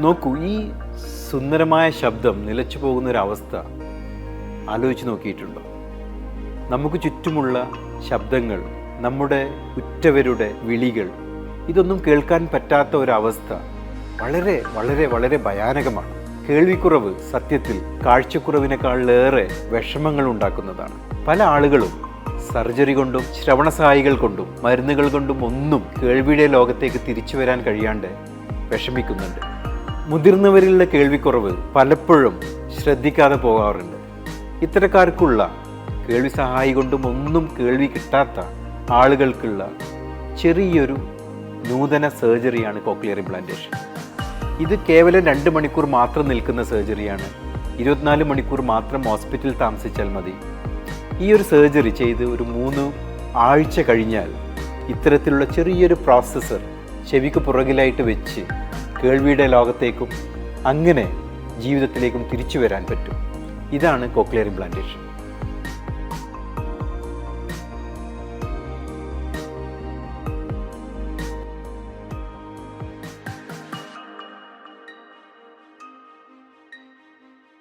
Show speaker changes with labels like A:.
A: നോക്കൂ ഈ സുന്ദരമായ ശബ്ദം നിലച്ചു പോകുന്ന ഒരു അവസ്ഥ ആലോചിച്ച് നോക്കിയിട്ടുണ്ടോ? നമുക്ക് ചുറ്റുമുള്ള ശബ്ദങ്ങൾ നമ്മുടെ ഉറ്റവരുടെ വിളികൾ ഇതൊന്നും കേൾക്കാൻ പറ്റാത്ത ഒരവസ്ഥ വളരെ വളരെ വളരെ ഭയാനകമാണ്. കേൾവിക്കുറവ് സത്യത്തിൽ കാഴ്ചക്കുറവിനേക്കാളിലേറെ വിഷമങ്ങൾ ഉണ്ടാക്കുന്നതാണ്. പല ആളുകളും സർജറി കൊണ്ടും ശ്രവണസഹായികൾ കൊണ്ടും മരുന്നുകൾ കൊണ്ടും ഒന്നും കേൾവിയുടെ ലോകത്തേക്ക് തിരിച്ചു വരാൻ കഴിയാണ്ട് വിഷമിക്കുന്നുണ്ട്. മുതിർന്നവരിലുള്ള കേൾവിക്കുറവ് പലപ്പോഴും ശ്രദ്ധിക്കാതെ പോകാറുണ്ട്. ഇത്തരക്കാർക്കുള്ള കേൾവി സഹായി കൊണ്ടും ഒന്നും കേൾവി കിട്ടാത്ത ആളുകൾക്കുള്ള ചെറിയൊരു നൂതന സർജറിയാണ് കോക്ലിയർ ഇംപ്ലാന്റേഷൻ. ഇത് കേവലം രണ്ട് മണിക്കൂർ മാത്രം നിൽക്കുന്ന സർജറിയാണ്. ഇരുപത്തിനാല് മണിക്കൂർ മാത്രം ഹോസ്പിറ്റലിൽ താമസിച്ചാൽ മതി. ഈ ഒരു സർജറി ചെയ്ത് ഒരു മൂന്ന് ആഴ്ച കഴിഞ്ഞാൽ ഇത്തരത്തിലുള്ള ചെറിയൊരു പ്രോസസ്സർ ചെവിക്ക് പുറകിലായിട്ട് വെച്ച് കേൾവിയുടെ ലോകത്തേക്കും അങ്ങനെ ജീവിതത്തിലേക്കും തിരിച്ചു വരാൻ പറ്റും. ഇതാണ് കോക്ലിയർ ഇംപ്ലാന്റേഷൻ